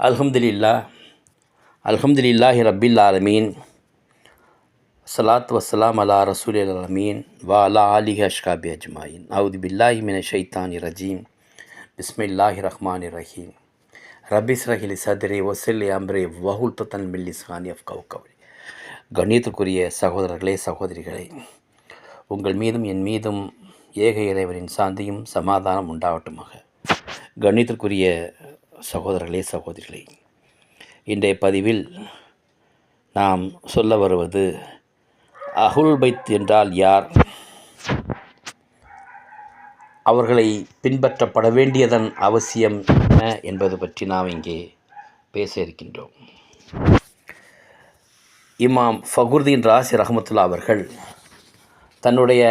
அல்ஹம்துலில்லா அல்ஹம்துலில்லாஹி ரபில் ஆலமீன். சலாத் வசலாம் அலா ரசூல் அலமீன். வா அலா அலி அஷ்காபி அஜ்மாயின். அவுது பில்லாஹி மின ஷைத்தானி ரஜீம். பிஸ்மில்லாஹி ரஹ்மான் ரஹீம். ரபிஸ் ரஹிலி சத்ரி ஒசில் அம்ரே வஹுல் மில்லிஸ் ஹான் அஃப் கவுகவ் கண்ணியத்திற்குரிய சகோதரர்களே சகோதரிகளே உங்கள் மீதும் என் மீதும் ஏக இறைவனின் சாந்தியும் சமாதானம் உண்டாகட்டுமாக. கண்ணியத்திற்குரிய சகோதரர்களே சகோதரிகளே இன்றைய பதிவில் நாம் சொல்ல வருவது அகுல் பைத் என்றால் யார்? அவர்களை பின்பற்றப்பட வேண்டியதன் அவசியம் என்ன என்பது பற்றி நாம் இங்கே பேச இருக்கின்றோம். இமாம் ஃபகுர்தீன் ராசி ரஹமத்துல்லா அவர்கள் தன்னுடைய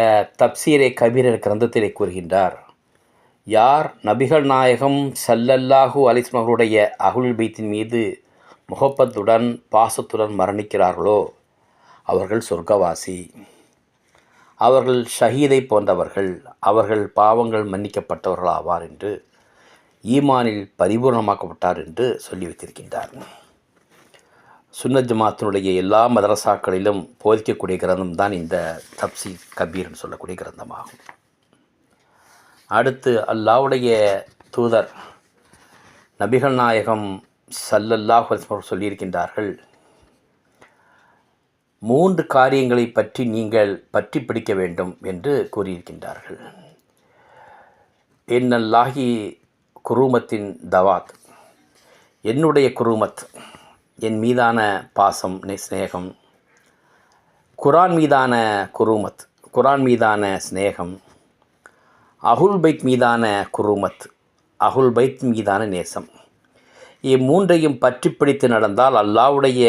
தப்சீரே கபீரர் கிரந்தத்திலே கூறுகின்றார் யார் நபிகள் நாயகம் சல்லல்லாஹு அலிஸ்மகளுடைய அகுல் பைத்தின் மீது முகப்பத்துடன் பாசத்துடன் மரணிக்கிறார்களோ? அவர்கள் சொர்க்கவாசி. அவர்கள் ஷஹீதை போன்றவர்கள் அவர்கள் பாவங்கள் மன்னிக்கப்பட்டவர்கள் ஆவார் என்று ஈமானில் பரிபூர்ணமாக்கப்பட்டார் என்று சொல்லி வைத்திருக்கின்றார். சுன்னத் ஜமாத்தினுடைய எல்லா மதரசாக்களிலும் போதிக்கக்கூடிய கிரந்தம் தான் இந்த தப்சி கபீர்னு சொல்லக்கூடிய கிரந்தமாகும். அடுத்து அல்லாவுடைய தூதர் நபிகள் நாயகம் சல்லல்லாஹ் சொல்லியிருக்கின்றார்கள் மூன்று காரியங்களை பற்றி நீங்கள் பற்றி பிடிக்க வேண்டும் என்று கூறியிருக்கின்றார்கள். என்னல்லாகி குரூமத்தின் தவாத் என்னுடைய குரூமத் என் மீதான பாசம் ஸ்நேகம் குரான் மீதான குரூமத் குரான் மீதான ஸ்நேகம் அகுல் பைத் மீதான குருமத் அகுல் பைத் மீதான நேசம். இம்மூன்றையும் பற்றி பிடித்து நடந்தால் அல்லாவுடைய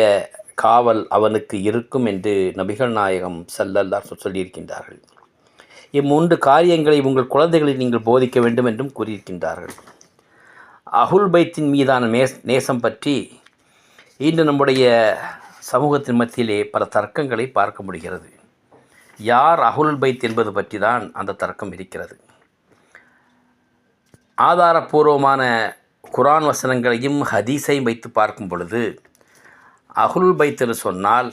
காவல் அவனுக்கு இருக்கும் என்று நபிகள் நாயகம் சல்லல்லா சொல்லியிருக்கின்றார்கள். இம்மூன்று காரியங்களை உங்கள் குழந்தைகளை நீங்கள் போதிக்க வேண்டும் என்றும் கூறியிருக்கின்றார்கள். அகுல் பைத்தின் மீதான நேஸ் நேசம் பற்றி இன்று நம்முடைய சமூகத்தின் மத்தியிலே பல தர்க்கங்களை பார்க்க முடிகிறது. யார் அகுல் பைத் என்பது பற்றி தான் அந்த தர்க்கம் இருக்கிறது. ஆதாரபூர்வமான குரான் வசனங்களையும் ஹதீஸையும் வைத்து பார்க்கும் பொழுது அகுல் பைத் என்று சொன்னால்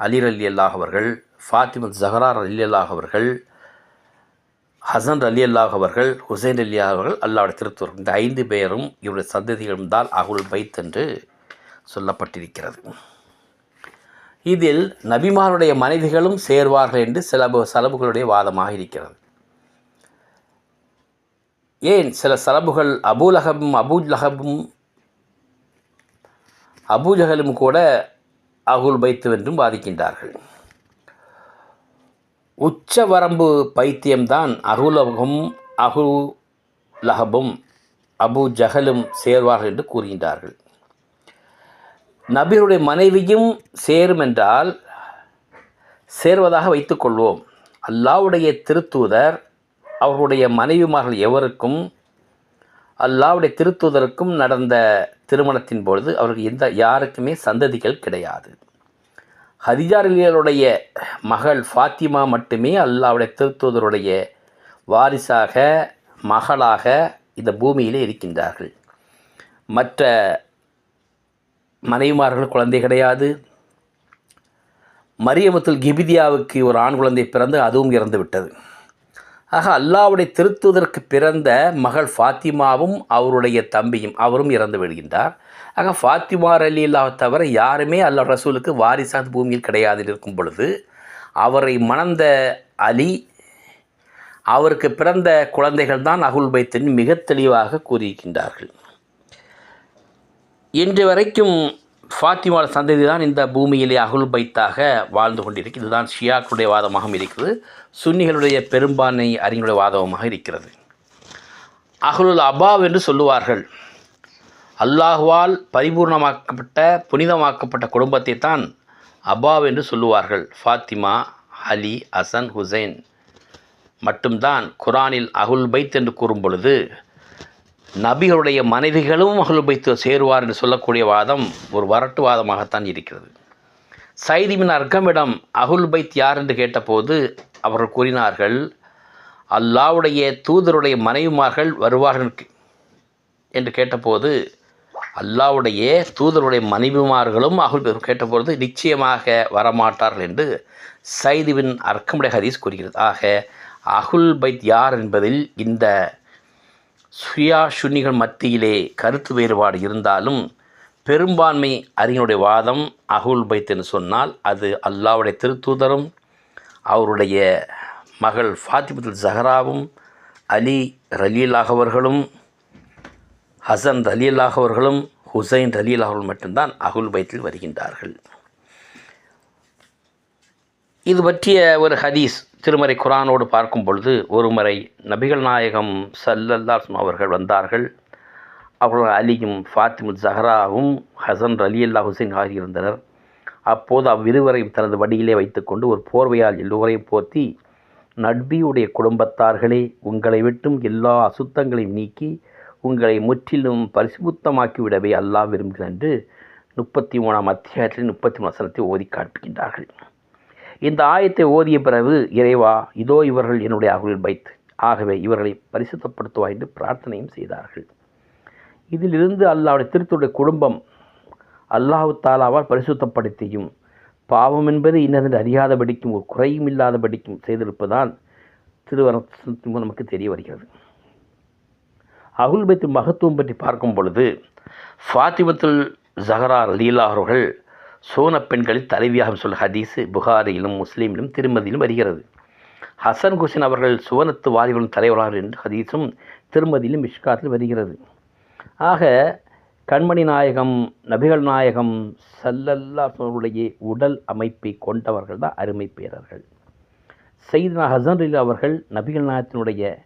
அலிர் அலி அல்லாஹ் அவர்கள் ஃபாத்திமத் ஜஹரார் அலி அல்லாஹ் அவர்கள் ஹசன் அலி அல்லாஹ் அவர்கள் ஹுசைன் அலி அவர்கள் அல்லாவுடைய திருத்தூர். இந்த ஐந்து பேரும் இவருடைய சந்ததிகளும் தான் அகுல் பைத் என்று சொல்லப்பட்டிருக்கிறது. இதில் நபிமாருடைய மனைவிகளும் சேர்வார்கள் என்று சில செலவுகளுடைய வாதமாக இருக்கிறது. ஏன் சில சலபுகள் அபூலகபும் அபூலகபும் அபூஜகலும் கூட அகுல் பைத்து என்றும் வாதிக்கின்றார்கள். உச்ச வரம்பு பைத்தியம்தான் அகுலகும் அகு லஹபும் அபு ஜஹலும் சேர்வார்கள் என்று கூறுகின்றார்கள். நபியுடைய மனைவியும் சேரும் என்றால் சேர்வதாக வைத்துக்கொள்வோம் அல்லாவுடைய திருத்தூதர் அவர்களுடைய மனைவிமார்கள் எவருக்கும் அல்லாவுடைய திருத்துதருக்கும் நடந்த திருமணத்தின் பொழுது அவருக்கு எந்த யாருக்குமே சந்ததிகள் கிடையாது. ஹதிஜாரிகளுடைய மகள் ஃபாத்திமா மட்டுமே அல்லாவுடைய திருத்துதருடைய வாரிசாக மகளாக இந்த பூமியிலே இருக்கின்றார்கள். மற்ற மனைவிமார்கள் குழந்தை கிடையாது. மரியமத்தில் கிபிதியாவுக்கு ஒரு ஆண் குழந்தை பிறந்து அதுவும் இறந்து விட்டது ஆக அல்லாவுடைய திருத்துவதற்கு பிறந்த மகள் ஃபாத்திமாவும் அவருடைய தம்பியும் அவரும் இறந்து விடுகின்றார். ஆக ஃபாத்திமா அலி இல்லாவை தவிர யாருமே அல்லா ரசூலுக்கு வாரிசாத் பூமியில் கிடையாது இருக்கும் பொழுது அவரை மணந்த அலி அவருக்கு பிறந்த குழந்தைகள் தான் அகுல் பைத்தின் மிக தெளிவாக கூறியிருக்கின்றார்கள். இன்று வரைக்கும் ஃபாத்திமாவோட சந்ததி தான் இந்த பூமியிலே அகுல் பைத்தாக வாழ்ந்து கொண்டிருக்கு. இதுதான் ஷியாக்களுடைய வாதமாகவும் இருக்குது. சுன்னிகளுடைய பெரும்பான்மை அறிஞருடைய வாதமாக இருக்கிறது. அகுலுல் அபாவ் என்று சொல்லுவார்கள். அல்லாஹுவால் பரிபூர்ணமாக்கப்பட்ட புனிதமாக்கப்பட்ட குடும்பத்தை தான் அபாவ் என்று சொல்லுவார்கள். ஃபாத்திமா அலி ஹசன் ஹுசைன் மட்டும்தான் குரானில் அகுல் பைத் என்று கூறும் பொழுது நபிகளுடைய மனைவிகளும் அகுல் பைத்து சேருவார் என்று சொல்லக்கூடிய வாதம் ஒரு வரட்டு வாதமாகத்தான் இருக்கிறது சைதிமின் அர்க்கமிடம் அகுல் பைத் யார் என்று கேட்டபோது அவர்கள் கூறினார்கள் அல்லாவுடைய தூதருடைய மனைவிமார்கள் வருவார்கள் என்று கேட்டபோது அல்லாவுடைய தூதருடைய மனைவிமார்களும் அகுல் கேட்டபோது கேட்டபொழுது நிச்சயமாக வரமாட்டார்கள் என்று சைதுவின் அர்க்கமுடைய ஹதீஸ் கூறுகிறது. ஆக அகுல் பைத் யார் என்பதில் இந்த சுயா சுன்னிகள் மத்தியிலே கருத்து வேறுபாடு இருந்தாலும் பெரும்பான்மை அறிஞருடைய வாதம் அகுல் பைத் என்று சொன்னால் அது அல்லாவுடைய திருத்தூதரும் அவருடைய மகள் ஃபாத்திமத்துல் ஜஹராவும் அலி ரலீலாக அவர்களும் ஹசன் ரலீலாக அவர்களும் ஹுசைன் ரலீலாக அவர்கள் மட்டும்தான் அகுல் பைத்தில் வருகின்றார்கள். இது பற்றிய ஒரு ஹதீஸ். திருமறை குரானோடு பார்க்கும் பொழுது ஒருமுறை நபிகள் நாயகம் சல்லல்லாஹ் அவர்கள் வந்தார்கள். அவர்கள் அலியும் ஃபாத்திமுல் ஜஹராவும் ஹசன் அலி அல்லா ஹுசைன் ஆகியிருந்தனர். அப்போது அவ்விருவரை தனது வடியிலே வைத்துக்கொண்டு ஒரு போர்வையால் எல்லோரையும் போர்த்தி நட்பியுடைய குடும்பத்தார்களே உங்களை விட்டும் எல்லா அசுத்தங்களையும் நீக்கி உங்களை முற்றிலும் பரிசுத்தமாக்கி விடவே அல்லாஹ் விரும்புகிறேன் என்று முப்பத்தி மூணாம் அத்தியாயத்தில் முப்பத்தி மூணு வசனத்தை ஓதி காட்டுகின்றார்கள். இந்த ஆயத்தை ஓதிய பிறகு இறைவா இதோ இவர்கள் என்னுடைய அருளில் வைத்து ஆகவே இவர்களை பரிசுத்தப்படுத்துவா என்று பிரார்த்தனையும் செய்தார்கள். இதிலிருந்து அல்லாவுடைய திருத்துடைய குடும்பம் அல்லாஹு தாலாவால் பரிசுத்தப்படுத்தியும் பாவம் என்பது இன்னதென்று அறியாதபடிக்கும் ஒரு குறையும் இல்லாதபடிக்கும் செய்திருப்பதால் திருவரத்தின் நமக்கு தெரிய வருகிறது. அகுல்பத்தின் மகத்துவம் பற்றி பார்க்கும் பொழுது ஃபாத்திமத்துல் ஜஹரா லீலா அவர்கள் சோன பெண்களில் தலைவியாக சொல்ல ஹதீஸு புகாரியிலும் முஸ்லீமிலும் திருமதியிலும் வருகிறது. ஹசன் குசின் அவர்கள் சுவனத்து வாரிகளும் தலைவராக என்று ஹதீஸும் திருமதியிலும் மிஷ்காத்தில் வருகிறது. ஆக கண்மணி நாயகம் நபிகள் நாயகம் சல்லல்லாடைய உடல் அமைப்பை கொண்டவர்கள் தான் அருமை பேரர்கள். செய்தனா ஹசன் அவர்கள் நபிகள் நாயகத்தினுடைய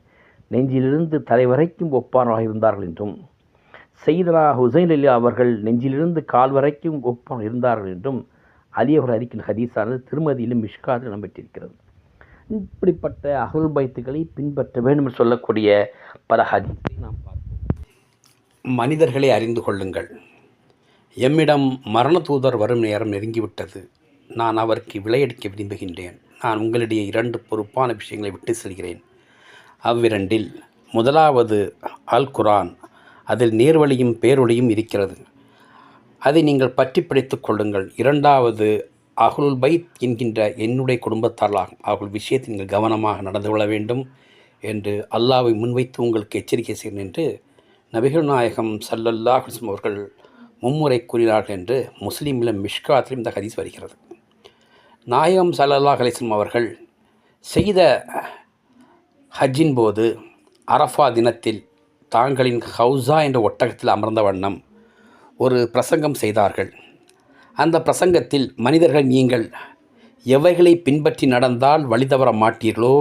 நெஞ்சிலிருந்து தலைவரைக்கும் ஒப்பானவராக இருந்தார்கள் என்றும் செய்தனா ஹுசைன் அலி அவர்கள் நெஞ்சிலிருந்து கால் வரைக்கும் ஒப்பம் இருந்தார்கள் என்றும் அலி அறிக்கின் அறிக்கின்ற ஹதீஸானது திருமதியிலும் மிஷ்காத்தில் இடம்பெற்றிருக்கிறது. இப்படிப்பட்ட அகல் பைத்துக்களை பின்பற்ற வேண்டும் என்று சொல்லக்கூடிய பல ஹதீஸை நாம் பார்ப்போம். மனிதர்களை அறிந்து கொள்ளுங்கள். எம்மிடம் மரண தூதர் வரும் நேரம் நெருங்கிவிட்டது. நான் அவருக்கு விளையடிக்க விரும்புகின்றேன். நான் உங்களிடையே இரண்டு பொறுப்பான விஷயங்களை விட்டு செல்கிறேன். அவ்விரண்டில் முதலாவது அல் குரான் அதில் நேர்வழியும் பேரொழியும் இருக்கிறது. அதை நீங்கள் பற்றி பிடித்துக் கொள்ளுங்கள். இரண்டாவது அகுல் பைத் என்கின்ற என்னுடைய குடும்பத்தாராகும் அவர்கள் விஷயத்தை நீங்கள் கவனமாக நடந்து கொள்ள வேண்டும் என்று அல்லாவை முன்வைத்து உங்களுக்கு எச்சரிக்கை செய்யும் என்று நபிகள் நாயகம் சல்லல்லா ஹுஸ்ம் அவர்கள் மும்முறை கூறினார்கள் என்று முஸ்லீமில் மிஷ்காத்திலும் இந்த ஹதீஸ் வருகிறது. நாயகம் சல்லல்லா ஹலிஸ்லம் அவர்கள் செய்த ஹஜ்ஜின் போது அரஃபா தினத்தில் தாங்களின் ஹவுசா என்ற ஒட்டகத்தில் அமர்ந்த வண்ணம் ஒரு பிரசங்கம் செய்தார்கள். அந்த பிரசங்கத்தில் மனிதர்கள் நீங்கள் எவைகளை பின்பற்றி நடந்தால் வழி தவற மாட்டீர்களோ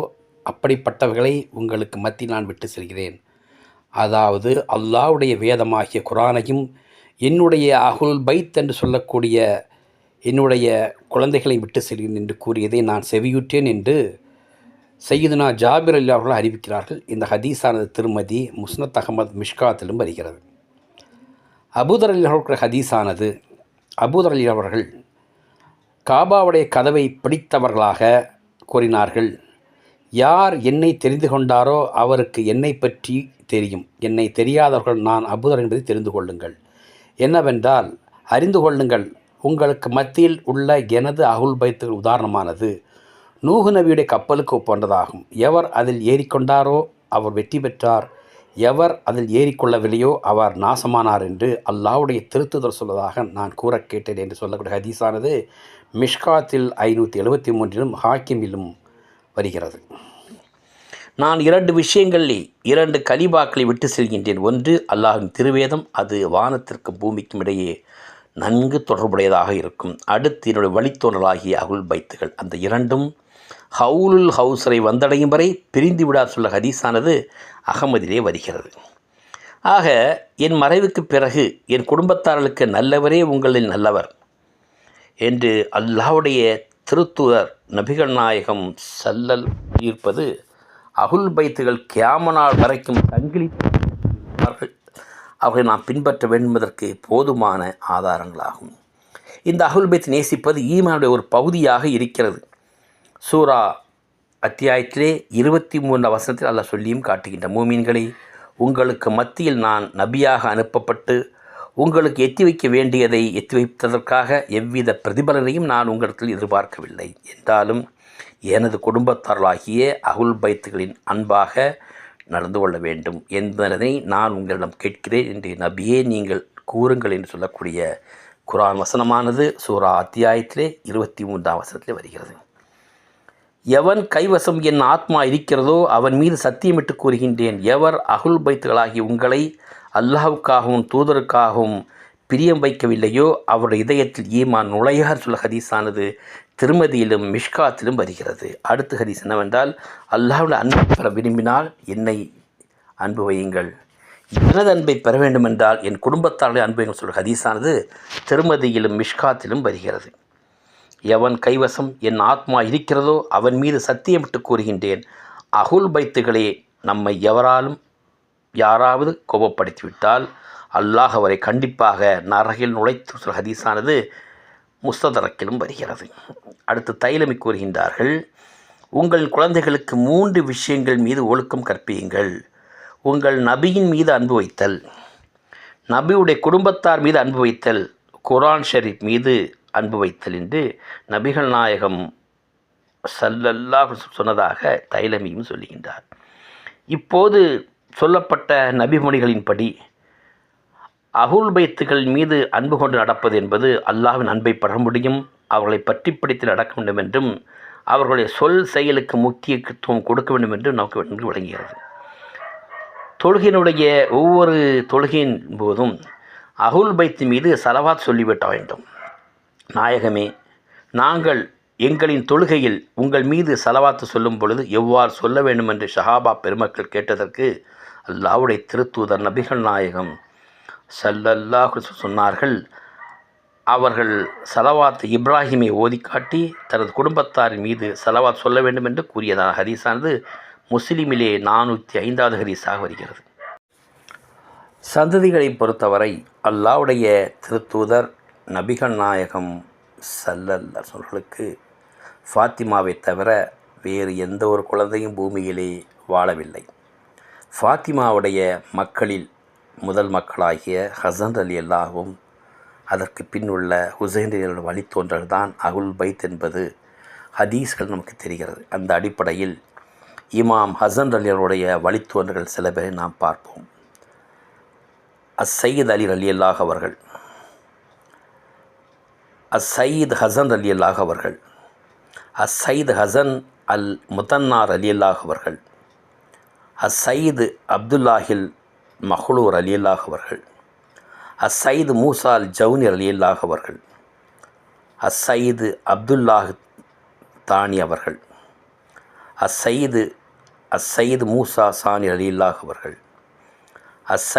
அப்படிப்பட்டவர்களை உங்களுக்கு மத்தியில் நான் விட்டு செல்கிறேன். அதாவது அல்லாவுடைய வேதமாகிய குரானையும் என்னுடைய அகுல் பைத் என்று சொல்லக்கூடிய என்னுடைய குழந்தைகளை விட்டு செல்கிறேன் என்று கூறியதை நான் செவியுற்றேன் என்று சையதுனா ஜாபிர் அல்லா அவர்கள் அறிவிக்கிறார்கள் இந்த ஹதீஸானது திருமதி முஸ்னத் அகமது மிஷ்காத்திலும் வருகிறது. அபூதர் அலி அவர்கள் ஹதீஸானது அபூதர் அலி அவர்கள் காபாவுடைய கதவை பிடித்தவர்களாக கூறினார்கள் யார் என்னை தெரிந்து கொண்டாரோ அவருக்கு என்னை பற்றி தெரியும். என்னை தெரியாதவர்கள் நான் அபுதர் என்பதை தெரிந்து கொள்ளுங்கள். என்னவென்றால் அறிந்து கொள்ளுங்கள். உங்களுக்கு மத்தியில் உள்ள எனது அகுல் பைத்துகள் உதாரணமானது. நூகு நபியுடைய கப்பலுக்கு ஒப்பந்ததாகும். எவர் அதில் ஏறிக்கொண்டாரோ அவர் வெற்றி பெற்றார். எவர் அதில் ஏறிக்கொள்ளவில்லையோ அவர் நாசமானார் என்று அல்லாவுடைய திருத்துதல் சொல்வதாக நான் கூற கேட்டேன் என்று சொல்லக்கூடிய ஹதீஸானது மிஷ்காத்தில் ஐநூற்றி எழுபத்தி மூன்றிலும் ஹாக்கிமிலும் வருகிறது. நான் இரண்டு விஷயங்களில் இரண்டு கலிபாக்களை விட்டு செல்கின்றேன். ஒன்று அல்லாஹின் திருவேதம் அது வானத்திற்கும் பூமிக்கும் இடையே நன்கு தொடர்புடையதாக இருக்கும். அடுத்து என்னுடைய வழித்தோன்றலாகிய அகுல் பைத்துகள். அந்த இரண்டும் ஹவுலுல் ஹவுசரை வந்தடையும் வரை பிரிந்து விடார் சொல்ல ஹதீஸானது அகமதிலே வருகிறது. ஆக என் மறைவுக்கு பிறகு என் குடும்பத்தார்களுக்கு நல்லவரே உங்களில் நல்லவர் என்று அல்லாவுடைய திருத்துவர் நபிகள் நாயகம் சல்லல் இருப்பது அகுல் பைத்துகள் கியாமனால் வரைக்கும் தங்கிலி அவர்களை நாம் பின்பற்ற வேண்டுவதற்கு போதுமான ஆதாரங்களாகும். இந்த அகுல் பைத் நேசிப்பது ஈமானுடைய ஒரு பகுதியாக இருக்கிறது. சூரா அத்தியாயத்திலே இருபத்தி மூன்று வசனத்தில் அல்லாஹ் சொல்லியும் காட்டுகின்ற மூமீன்களை உங்களுக்கு மத்தியில் நான் நபியாக அனுப்பப்பட்டு உங்களுக்கு எத்தி வைக்க வேண்டியதை எத்தி வைப்பதற்காக எவ்வித பிரதிபலனையும் நான் உங்களிடத்தில் எதிர்பார்க்கவில்லை. என்றாலும் எனது குடும்பத்தார்களாகிய அகுல் பைத்துகளின் அன்பாக நடந்து கொள்ள வேண்டும் என்பதனை நான் உங்களிடம் கேட்கிறேன் என்று நபியே நீங்கள் கூறுங்கள் என்று சொல்லக்கூடிய குரான் வசனமானது சூரா அத்தியாயத்திலே இருபத்தி மூன்றாம் வசனத்திலே வருகிறது. எவன் கைவசம் என் ஆத்மா இருக்கிறதோ அவன் மீது சத்தியமிட்டு கூறுகின்றேன். எவர் அகுல் பைத்துகளாகி உங்களை அல்லாஹுக்காகவும் தூதருக்காகவும் பிரியம் வைக்கவில்லையோ அவருடைய இதயத்தில் ஈமான் நுழையார் சொல்ல ஹதீஸானது திருமதியிலும் மிஷ்காத்திலும் வருகிறது. அடுத்த ஹதீஸ் என்னவென்றால் அல்லாஹ்வுடைய அன்பை பெற விரும்பினால் என்னை அன்பு வையுங்கள். எனது அன்பை பெற வேண்டுமென்றால் என் குடும்பத்தாருடைய என்று சொல்கிற ஹதீஸானது திருமதியிலும் மிஷ்காத்திலும் வருகிறது. எவன் கைவசம் என் ஆத்மா இருக்கிறதோ அவன் மீது சத்தியமிட்டு கூறுகின்றேன். அகுல் பைத்துகளே நம்மை எவராலும் யாராவது கோபப்படுத்திவிட்டால் அல்லாஹ் அவரை கண்டிப்பாக நரகில் நுழைத்து சொல்கிற ஹதீஸானது முஸ்ததரக்கிலும் வருகிறது. அடுத்து தைலமி கூறுகின்றார்கள் உங்கள் குழந்தைகளுக்கு மூன்று விஷயங்கள் மீது ஒழுக்கம் கற்பியுங்கள். உங்கள் நபியின் மீது அன்பு வைத்தல் நபியுடைய குடும்பத்தார் மீது அன்பு வைத்தல் குரான் ஷரீப் மீது அன்பு வைத்தல் என்று நபிகள் நாயகம் சல்லல்லாஹ் சொன்னதாக தைலமியும் சொல்லுகின்றார். இப்போது சொல்லப்பட்ட நபிமொழிகளின்படி அகுல் பைத்துகள் மீது அன்பு கொண்டு நடப்பது என்பது அல்லாவின் அன்பை பெற முடியும் அவர்களை பற்றி பிடித்து நடக்க வேண்டும் என்றும் அவர்களுடைய சொல் செயலுக்கு முக்கியத்துவம் கொடுக்க வேண்டும் என்றும் நமக்கு என்று விளங்குகிறது. தொழுகையினுடைய ஒவ்வொரு தொழுகையின் போதும் அகுல் பைத்து மீது சலவாத் சொல்லிவிட்ட வேண்டும். நாயகமே நாங்கள் எங்களின் தொழுகையில் உங்கள் மீது செலவாத்து சொல்லும் பொழுது எவ்வாறு சொல்ல வேண்டும் என்று ஷஹாபா பெருமக்கள் கேட்டதற்கு அல்லாவுடைய திருத்தூதர் நபிகள் நாயகம் சல்லல்லாஹு சொன்னார்கள் அவர்கள் சலவாத் இப்ராஹிமை ஓதிக்காட்டி தனது குடும்பத்தாரின் மீது சலவாத் சொல்ல வேண்டும் என்று கூறியதான ஹதீஸானது முஸ்லீமிலே நானூற்றி ஐந்தாவது ஹதீஸாக வருகிறது. சந்ததிகளை பொறுத்தவரை அல்லாவுடைய திருத்தூதர் நபிகள் நாயகம் சல்லல்ல சொல்களுக்கு ஃபாத்திமாவை தவிர வேறு எந்த ஒரு குழந்தையும் பூமியிலே வாழவில்லை. ஃபாத்திமாவுடைய மக்களில் முதல் மக்களாகிய ஹசன் அலி அல்லாவும் அதற்கு பின்னுள்ள ஹுசைன் அலியோட வழித்தோன்றல் தான் அகுல் பைத் என்பது ஹதீஸ்கள் நமக்கு தெரிகிறது. அந்த அடிப்படையில் இமாம் ஹசன் அலியருடைய வழித்தோன்றல்கள் சில பேரை நாம் பார்ப்போம். அஸ் அலி அலி அல்லாஹ் அவர்கள் அஸ் சயீத் ஹசன் அலி அல்லாஹ் அவர்கள். அஸ் சயீத் ஹசன் அல் முதன்னார் அலி அல்லாஹ் அவர்கள். அஸ் அப்துல்லாஹில் மஹ்லூர் அலி அல்லாஹ் அவர்கள். அஸ் மூசா அல் ஜவுனி அலி அல்லாஹ் அவர்கள். அஸ் அப்துல்லாஹ் தானி அவர்கள். அஸ் சயீது அஸ் மூசா சானி அலி அல்லாஹ் அவர்கள். அஸ்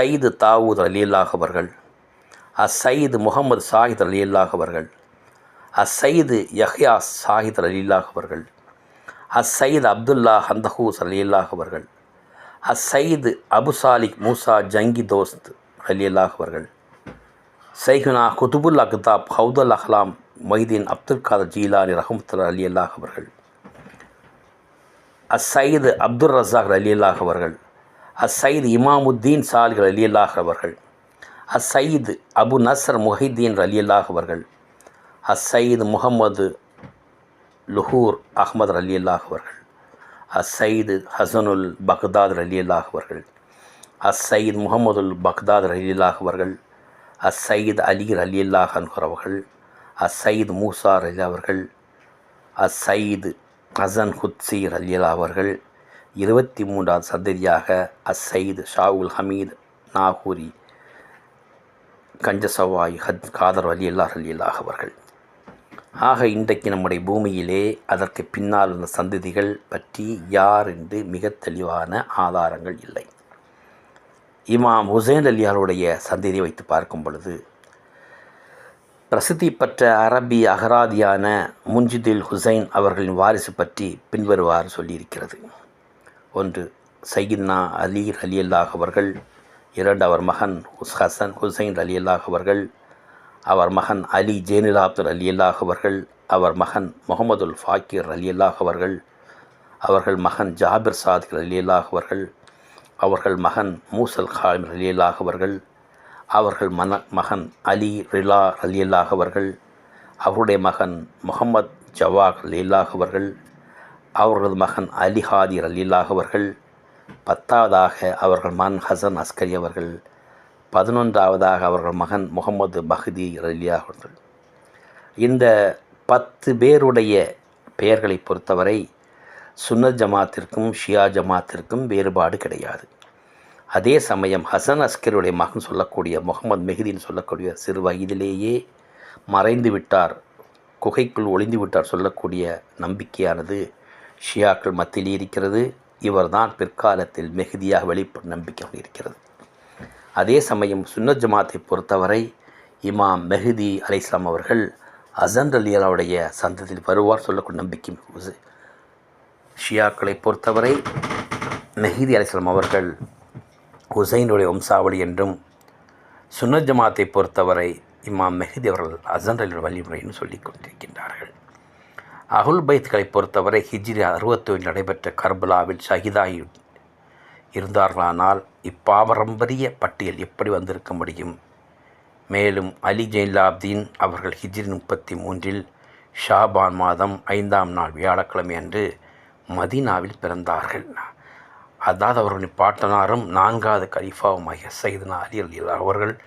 தாவூத் அலி அல்லாஹ் அவர்கள். அஸ் முகமது சாஹித் அலி அல்லாஹ் அவர்கள். அசைது யஹ்யா சாஹித் அலி அல்லாஹ் அவர்கள் அஸ் அப்துல்லா ஹந்தஹூஸ் அலி அசைது அவர்கள் அபு சாலிக் மூசா ஜங்கி தோஸ்த் அலி அவர்கள் சைகுனா குதுபுல் அக்தாப் ஹவுதல் அஹ்லாம் மொய்தீன் அப்துல் காதர் ஜீலானி ரஹமத்துல்லா அலி அல்லாஹ் அவர்கள் அஸ் அப்துல் ரசாக் அலி அல்லாஹ் அவர்கள் அஸ் இமாமுத்தீன் சாலிகள் அலி அல்லாஹ் அவர்கள் அபு நஸ்ர் முஹிதீன் அலி அல்லாஹ் அவர்கள் அஸ் முகமது லுஹூர் அஹ்மது அலி அல்லாஹ் அவர்கள். அசைது ஹசனுல் பக்தாத் அலி அல்லாஹ் அவர்கள். அஸ் முகமதுல் பக்தாத் அலி அல்லாஹ் அவர்கள். அஸ் அலி அலி அல்லாஹ் அவர்கள். அஸ் மூசா அலி அவர்கள். அஸ் ஹசன் ஹுத்சீர் அலி அல்லாஹ் அவர்கள். இருபத்தி மூன்றாவது சந்ததியாக அஸ் ஷாவுல் ஹமீத் நாகூரி கஞ்சசவாய் ஹத் காதர் அலி அல்லாஹ் அலி அல்லாஹ் அவர்கள். ஆக இன்றைக்கு நம்முடைய பூமியிலே அதற்கு பின்னால் உள்ள சந்ததிகள் பற்றி யார் என்று மிக தெளிவான ஆதாரங்கள் இல்லை. இமாம் ஹுசைன் அலியாருடைய சந்ததியை வைத்து பார்க்கும் பொழுது பிரசித்தி பெற்ற அரபி அகராதியான முன்ஜிதில் ஹுசைன் அவர்களின் வாரிசு பற்றி பின்வருவாறு சொல்லியிருக்கிறது. ஒன்று சையின்னா அலி அலி அல்லாஹ் அவர்கள் இரண்டு அவர் மகன் ஹசன் ஹுசைன் அலி அல்லாஹ் அவர்கள் அவர் மகன் அலி ஜேனில் அப்துல் அலி அல்லாஹ் அவர்கள் அவர் மகன் முகமதுல் ஃபாக்கிர் அலி அல்லாஹ் அவர்கள் அவர்கள் மகன் ஜாபிர் சாதிக் அலி அல்லாஹ் அவர்கள் அவர்கள் மகன் மூசல் ஹாமிர் அலி அல்லாஹ் அவர்கள் அவர்கள் மன மகன் அலி ரிலா ரலியல்லாஹ் அவர்கள் அவருடைய மகன் முகமது ஜவாக் ரலியல்லாஹ் அவர்கள் அவர்களது மகன் அலி ஹாதி ரலியல்லாஹ் அவர்கள் பத்தாவதாக அவர்கள் மகன் ஹசன் அஸ்கரி அவர்கள் பதினொன்றாவதாக அவர்கள் மகன் முகமது பஹ்தி ரலியல்லாஹ் இந்த பத்து பேருடைய பெயர்களை பொறுத்தவரை சுன்னத் ஜமாத்திற்கும் ஷியா ஜமாத்திற்கும் வேறுபாடு கிடையாது. அதே சமயம் ஹசன் அஸ்கருடைய மகன் சொல்லக்கூடிய முகமது மெஹதின்னு சொல்லக்கூடிய சிறு வயதிலேயே மறைந்து விட்டார் குகைக்குள் ஒளிந்து விட்டார் சொல்லக்கூடிய நம்பிக்கையானது ஷியாக்கள் மத்தியில் இருக்கிறது. இவர்தான் பிற்காலத்தில் மெஹதியாக வெளிப்படும் நம்பிக்கை இருக்கிறது. அதே சமயம் சுன்னத் ஜமாத்தை பொறுத்தவரை இமாம் மெஹதி அலைஸ்லாம் அவர்கள் அசன் அலியலாவுடைய சந்தத்தில் வருவார் சொல்லக்கூடிய நம்பிக்கை ஷியாக்களை பொறுத்தவரை மெஹதி அலைஸ்லாம் அவர்கள் ஹுசைனுடைய வம்சாவளி என்றும் சுன்னத் ஜமாத்தை பொறுத்தவரை இமாம் மெஹதி அவர்கள் அசன் அலியோட வழிமுறைன்னு சொல்லிக் கொண்டிருக்கின்றார்கள். அகுல் பைத்களை பொறுத்தவரை ஹிஜ்ரி அறுபத்தொழில் நடைபெற்ற கர்பலாவில் ஷஹிதாகி இருந்தார்களானால் இப்பாவரம்பரிய பட்டியல் எப்படி வந்திருக்க முடியும்? மேலும் அலி ஜெயிலாப்தீன் அவர்கள் ஹிஜ்ரி முப்பத்தி மூன்றில் ஷாபான் மாதம் ஐந்தாம் நாள் வியாழக்கிழமை அன்று மதீனாவில் பிறந்தார்கள். அதாவது அவர்களின் பாட்டனாரும் நான்காவது கலீஃபாவுமாகிய சைதனா அலி அலி அவர்கள்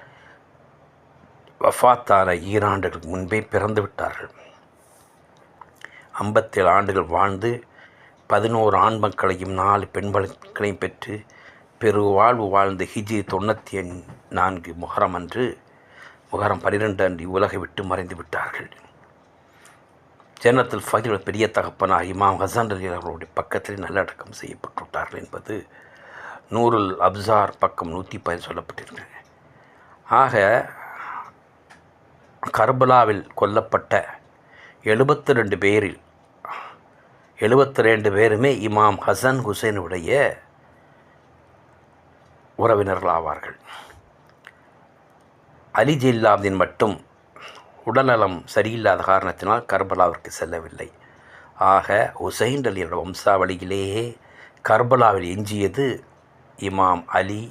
வஃபாத்தான ஈராண்டுகளுக்கு முன்பே பிறந்து விட்டார்கள். ஐம்பத்தேழு ஆண்டுகள் வாழ்ந்து பதினோரு ஆண் மக்களையும் நாலு பெண் மக்களையும் பெற்று பெரு வாழ்வு வாழ்ந்த ஹிஜி தொண்ணூற்றி நான்கு முகரம் அன்று முகரம் பன்னிரெண்டு அன்று உலகை விட்டு மறைந்து விட்டார்கள். ஜன்னத்தில் ஃபகிலோட பெரிய தகப்பனாக இமாம் ஹசன் அலி அவர்களுடைய பக்கத்தில் நல்லடக்கம் செய்யப்பட்டு விட்டார்கள் என்பது நூறுல் அப்சார் பக்கம் நூற்றி பதினு சொல்லப்பட்டிருக்கிறது. ஆக கர்பலாவில் கொல்லப்பட்ட எழுபத்தி ரெண்டு பேரில் எழுபத்தி ரெண்டு பேருமே இமாம் ஹசன் ஹுசைனுடைய உறவினர்கள் ஆவார்கள் அலி ஜில்லாப்தீன் மட்டும் உடல்நலம் சரியில்லாத காரணத்தினால் கர்பலாவிற்கு செல்லவில்லை. ஆக ஹுசைன் அலியோட வம்சாவளியிலேயே கர்பலாவில் எஞ்சியது இமாம் அலி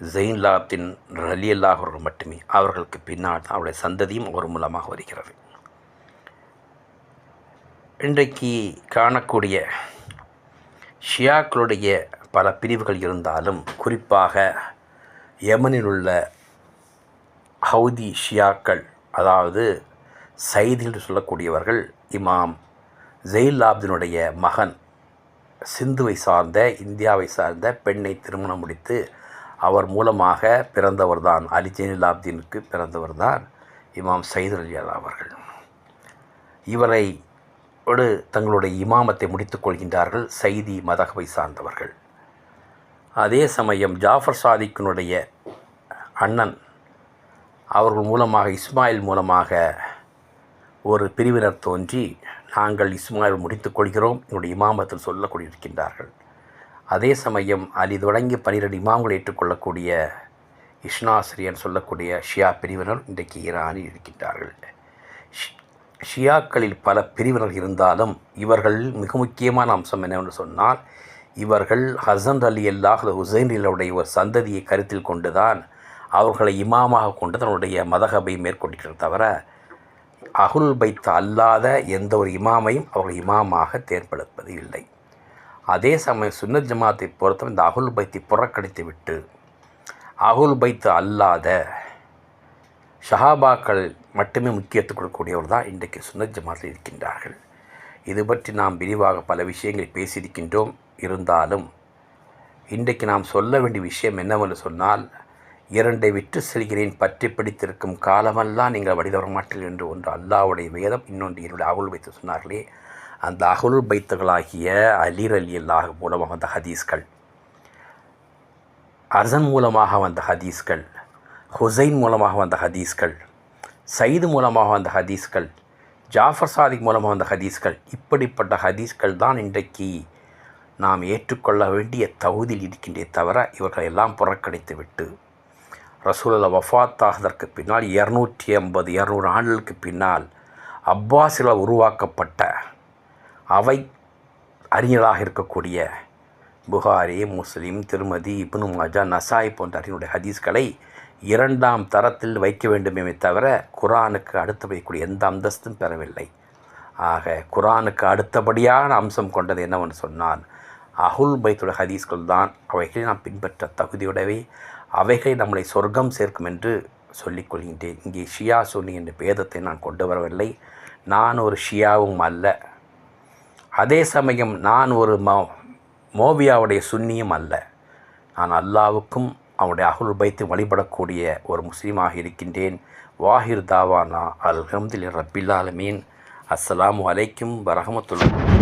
ஜெயின்லாப்தின் ரலி அல்லாஹர்கள் மட்டுமே. அவர்களுக்கு பின்னால் தான் அவருடைய சந்ததியும் ஒரு மூலமாக வருகிறது. இன்றைக்கு காணக்கூடிய ஷியாக்களுடைய பல பிரிவுகள் இருந்தாலும் குறிப்பாக யமனில் உள்ள ஹவுதி ஷியாக்கள் அதாவது சைதில் என்று சொல்லக்கூடியவர்கள் இமாம் ஜெயில்லாப்தினுடைய மகன் சிந்துவை சார்ந்த இந்தியாவை சார்ந்த பெண்ணை திருமணம் முடித்து அவர் மூலமாக பிறந்தவர்தான் அலி ஜெயிலாப்தீனுக்கு பிறந்தவர்தான் இமாம் சைது அலி அவர்கள். இவரை ஓடு தங்களுடைய இமாமத்தை முடித்துக் கொள்கின்றார்கள் சைதி மதகவை சார்ந்தவர்கள். அதே சமயம் ஜாஃபர் சாதிக்கினுடைய அண்ணன் அவர்கள் மூலமாக இஸ்மாயில் மூலமாக ஒரு பிரிவினர் தோன்றி நாங்கள் இஸ்மாயில் முடித்துக் கொள்கிறோம் என்னுடைய இமாமத்தில் சொல்லக்கூடியிருக்கின்றார்கள் அதே சமயம் அலி தொடங்கி பனிரெண்டு இமாம்களை ஏற்றுக்கொள்ளக்கூடிய இஷ்னாசிரியன் சொல்லக்கூடிய ஷியா பிரிவினர் இன்றைக்கு ஈரானில் இருக்கின்றார்கள். ஷியாக்களில் பல பிரிவினர் இருந்தாலும் இவர்கள் மிக முக்கியமான அம்சம் என்னவென்று சொன்னால் இவர்கள் ஹசன் அலி அல்லாஹ் ஹுசைனிலுடைய ஒரு சந்ததியை கருத்தில் கொண்டுதான் அவர்களை இமாமாக கொண்டு தன்னுடைய மதகபை மேற்கொண்டிருக்கிறது தவிர அகுல் பைத் அல்லாத எந்த ஒரு இமாமையும் அவர்கள் இமாமாக தேர்ந்தெடுப்பது இல்லை. அதே சமயம் சுன்னத் ஜமாத்தை பொறுத்தவரை இந்த அகுல் பைத்தை புறக்கணித்து விட்டு அகுல் பைத்து அல்லாத ஷஹாபாக்கள் மட்டுமே முக்கியத்துவம் கொடுக்கக்கூடியவர் தான் இன்றைக்கு சுன்னத் ஜமாத்தில் இருக்கின்றார்கள். இது பற்றி நாம் விரிவாக பல விஷயங்களை பேசியிருக்கின்றோம். இருந்தாலும் இன்றைக்கு நாம் சொல்ல வேண்டிய விஷயம் என்னவென்று சொன்னால் இரண்டை விற்று செல்கிறேன் பற்றி பிடித்திருக்கும் காலமெல்லாம் நீங்கள் வழி மாட்டீர்கள் என்று ஒன்று அல்லாஹ்வுடைய வேதம் இன்னொன்று என்னுடைய அகுல் வைத்து சொன்னார்களே. அந்த அகுல் பைத்துகளாகிய அலிர் அலி அல்லாஹ் மூலமாக வந்த ஹதீஸ்கள் அர்சன் மூலமாக வந்த ஹதீஸ்கள் ஹுசைன் மூலமாக வந்த ஹதீஸ்கள் சயிது மூலமாக வந்த ஹதீஸ்கள் ஜாஃபர் சாதிக் மூலமாக வந்த ஹதீஸ்கள் இப்படிப்பட்ட ஹதீஸ்கள் தான் இன்றைக்கு நாம் ஏற்றுக்கொள்ள வேண்டிய தகுதியில் இருக்கின்றே தவிர இவர்களை எல்லாம் புறக்கணித்து விட்டு ரசூலில் வஃபாத்தாகதற்கு பின்னால் இரநூற்றி ஐம்பது இரநூறு ஆண்டுகளுக்கு பின்னால் அப்பாஸில் உருவாக்கப்பட்ட அவை அறிஞராக இருக்கக்கூடிய புகாரி முஸ்லீம் திருமதி இப்னு மாஜா நசாய் போன்ற அறிஞருடைய ஹதீஸ்களை இரண்டாம் தரத்தில் வைக்க வேண்டுமே தவிர குரானுக்கு அடுத்து வைக்கக்கூடிய எந்த அந்தஸ்தும் பெறவில்லை. ஆக குரானுக்கு அடுத்தபடியான அம்சம் கொண்டது என்னவென்று சொன்னால் அகுல் பைத்துடைய ஹதீஸ்கள் தான் அவைகளை நாம் பின்பற்ற தகுதியுடவே அவைகளை நம்மளை சொர்க்கம் சேர்க்கும் என்று சொல்லிக் கொள்கின்றேன். இங்கே ஷியா சுன்னி என்ற பேதத்தை நான் கொண்டு வரவில்லை. நான் ஒரு ஷியாவும் அல்ல. அதே சமயம் நான் ஒரு மோ மோவியாவுடைய சுன்னியும் அல்ல. நான் அல்லாவுக்கும் அவனுடைய அகுல் பைத்து வழிபடக்கூடிய ஒரு முஸ்லீமாக இருக்கின்றேன். வாஹிர் தாவானா அல் ஹம்தில் ஆலமீன். அஸ்லாம் அலைக்கும் வரஹமத்துல்லாஹ்